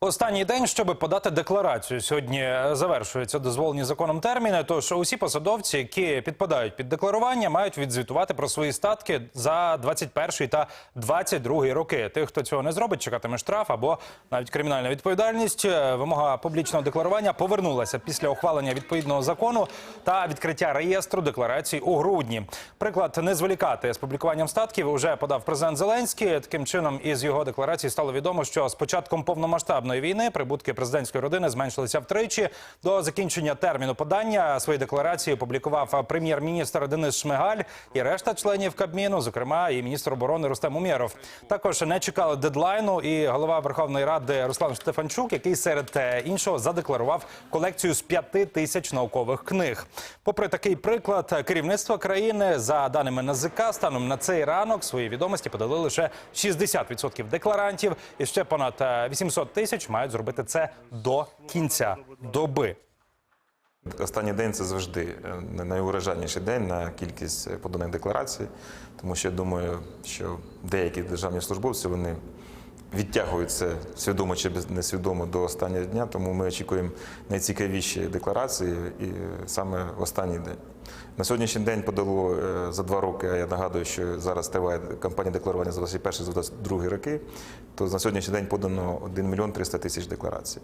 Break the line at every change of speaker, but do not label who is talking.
Останній день, щоб подати декларацію, сьогодні завершуються дозволені законом терміни. Тож усі посадовці, які підпадають під декларування, мають відзвітувати про свої статки за 21 та 22 роки. Тих, хто цього не зробить, чекатиме штраф або навіть кримінальна відповідальність. Вимога публічного декларування повернулася після ухвалення відповідного закону та відкриття реєстру декларацій у грудні. Приклад не зволікати з публікуванням статків уже подав президент Зеленський. Таким чином, із його декларації стало відомо, що з початком повномасштабної війни прибутки президентської родини зменшилися втричі. До закінчення терміну подання свої декларації опублікував прем'єр-міністр Денис Шмигаль і решта членів Кабміну, зокрема і міністр оборони Рустем Умєров. Також не чекали дедлайну. І голова Верховної Ради Руслан Штефанчук, який серед е, іншого задекларував колекцію з п'яти тисяч наукових книг. Попри такий приклад, керівництво країни за даними НАЗК, станом на цей ранок свої відомості подали лише 60% декларантів, і ще понад е, 800 тисяч мають зробити це до кінця доби.
Останній день це завжди е, найурожайніший день на кількість е, поданих декларацій, тому що я думаю, що деякі державні службовці вони відтягуються свідомо чи несвідомо до останнього дня, тому ми очікуємо найцікавіші декларації і саме в останній день. На сьогоднішній день подало е, за два роки, а я нагадую, що зараз триває кампанія декларування за 21 за 22 роки, то на сьогоднішній день подано 1 мільйон 300 тисяч декларацій.